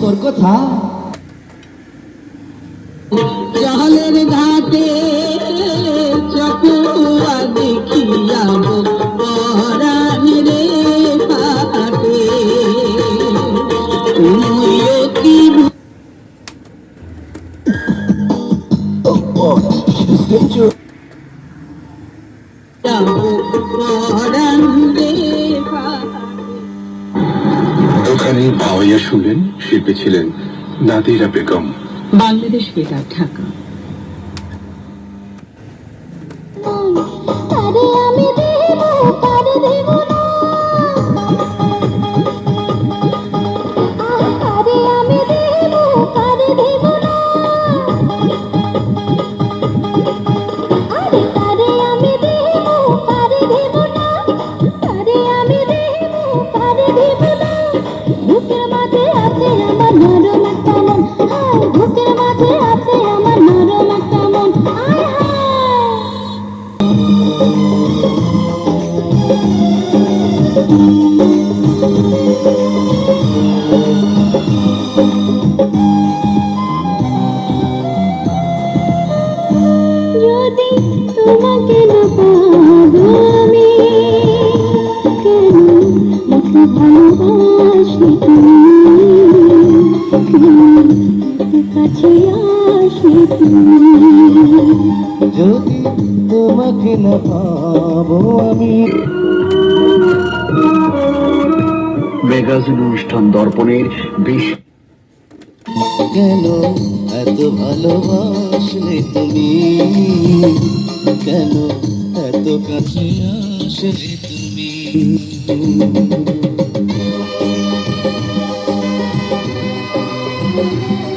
তোর কথা জলের ঘাটে চকুয়া দেখিয়াবো পরাণ রে ঘাটে তুমিও কি যাবো পরাণ ওখানে ভাওয়াইয়া শুনলেন শিল্পী ছিলেন নাদিরা বেগম। বাংলাদেশ বেতার ঢাকা। মাঝে আছে আমার নরম একটা মন। আয় যদি তোমাকে যদি তোমাকে না পাবো আমি মেগাজিন অনুষ্ঠান দর্পণের বিশ কেন এত ভালোবাসলে তুমি কেন এত কাছে আসলে তুমি Thank you.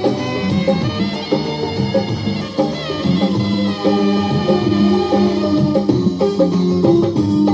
Thank you.